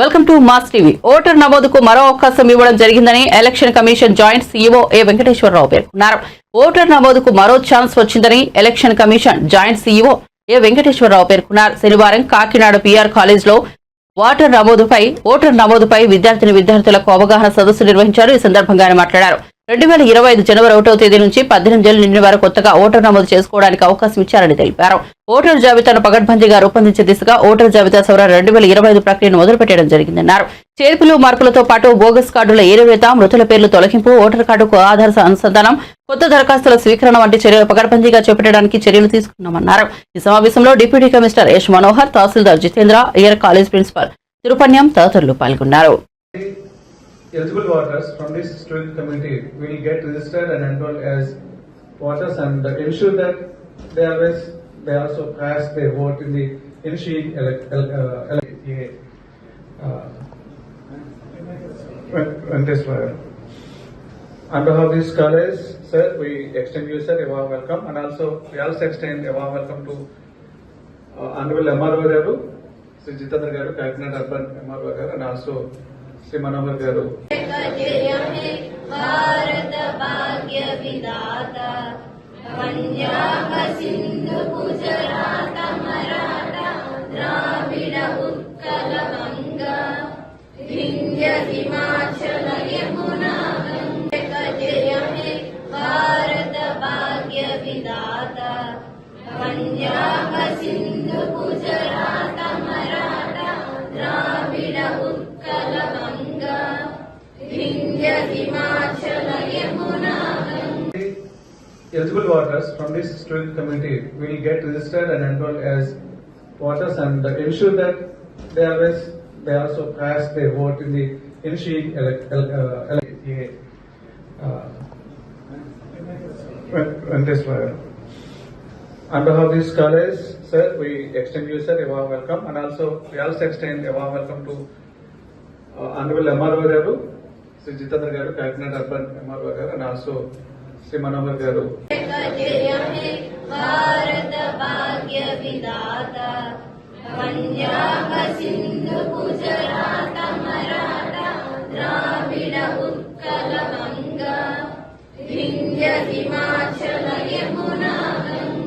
Welcome to mass TV voter నమోదుకు మరో అవకాశం ఇవ్వడం జరిగిందని election commission joint CEO A Venkateswararao పేర్కొన్నారు. ఓటర్ నమోదుకు మరో ఛాన్స్ వచ్చిందని election commission joint CEO A Venkateswararao పేర్కొన్నారు. శనివారం కాకినాడ పీఆర్ కాలేజ్లో ఓటర్ నమోదుపై ఓటర్ నమోదుపై విద్యార్థిని విద్యార్థులకు అవగాహన సదస్సు నిర్వహించారు. ఈ సందర్భంగా మాట్లాడారు. రెండు వేల ఇరవై ఐదు జనవరి ఒకటో తేదీ నుంచి పద్దెనిమిది ఏళ్ళ నిన్న వరకు కొత్తగా ఓటర్ నమోదు చేసుకోవడానికి అవకాశం ఇచ్చారని తెలిపారు. ఓటర్ జాబితాను పగడ్బందీగా రూపొందించే దిశగా ఓటర్ జాబితా సవరణ రెండు వేల ఇరవై ఐదు ప్రక్రియను మొదలుపెట్టడం జరిగిందన్నారు. చేర్పులు మార్పులతో పాటు బోగస్ కార్డుల ఏరివేత మృతుల పేర్లు తొలగింపు ఓటర్ కార్డుకు ఆధార్ అనుసంధానం కొత్త దరఖాస్తుల స్వీకరణ వంటి చర్యలు పగడ్బందీగా చేపట్టడానికి చర్యలు తీసుకున్నామన్నారు. ఈ సమావేశంలో deputy commissioner Yash Manohar tahsildar Jitendra year college principal Tirupanyam తదితరులు పాల్గొన్నారు. Eligible voters from this student community will get registered and enrolled as voters and ensure that they always they also cast their vote in the ensuing election. Venkateswara. On behalf of these college, sir, we extend you, sir, a warm welcome, and also we also extend a warm welcome to uh, Honorable MRO Garu, Sri Jitendra Garu, Kakinada Urban MRO Garu, and also Sri Manohar Garu. Punjab Sindhu पुजरा तमरा कलमङ्गा भिञ्जि मा च मयि पुन भारतभाग्यभिदाता पञ्जाब सिन्धु कुजरा तमरा कलमङ्गा भिञ्जिमा eligible voters from this student community will get registered and enrolled as voters and ensure that they always they also cast their vote in the ensuing election. Uh, uh when, this were. On behalf of this sir, we extend you, sir, a warm welcome, and also we also extend a warm welcome to uh, Honorable MRO Garu, Sri Jitendra Garu, Kakinada Urban MRO Garu, and also से मनोहर करो भारत भाग्य विदाता पंजाब सिंधु गुजरात मराठा द्राविड हिमाचल